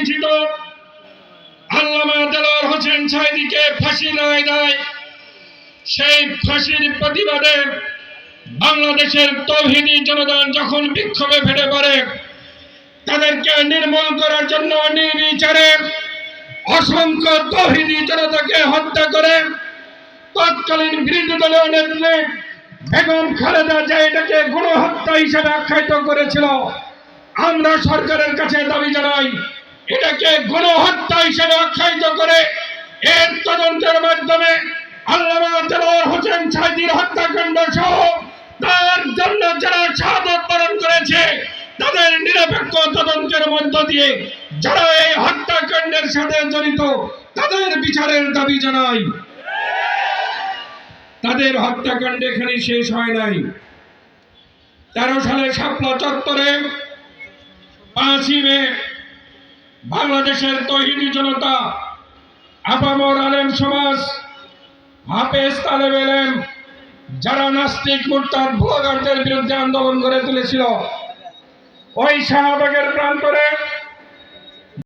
পরিচিত। আল্লামা দেলোয়ার হোসেন সাইদিকে ফাঁসি রায় দেয়। সেই ফাঁসির প্রতিবাদে বাংলাদেশের যখন বিক্ষোভে ফেটে পড়ে, তাদেরকে নির্মূল করার জন্য নির্বিচারে অসংখ্য তৌহিদি জনতাকে হত্যা করে তৎকালীন বিরোধী দলীয় নেত্রী বেগম খালেদা এটাকে গণহত্যা হিসেবে আখ্যায়িত করেছিল। আমরা সরকারের কাছে দাবি জানাই এটাকে গণহত্যা হিসেবে আখ্যায়িত করে এর তদন্তের মাধ্যমে আল্লামা দেলোয়ার হোসেন সাইদির হত্যাকাণ্ড সহ তার জন্য যারা শাহাদত বরণ করেছে, তাদের নিরপেক্ষ তদন্তের মধ্য দিয়ে যারা এই হত্যাকাণ্ডের সাথে জড়িত, তাদের বিচারের দাবি জানাই। তাদের হত্যাকাণ্ড এখানে শেষ হয় নাই। তেরো সালে শাপলা চত্বরে পাঁচই মে বাংলাদেশের তহিদি জনতা, আপামর আলেম সমাজ, হাফেজ তালেব এলেম, যারা নাস্তিক, মুরতাদ ভুয়াগারদের বিরুদ্ধে আন্দোলন গড়ে তুলেছিল, ওই শাহবাগের প্রান্তরে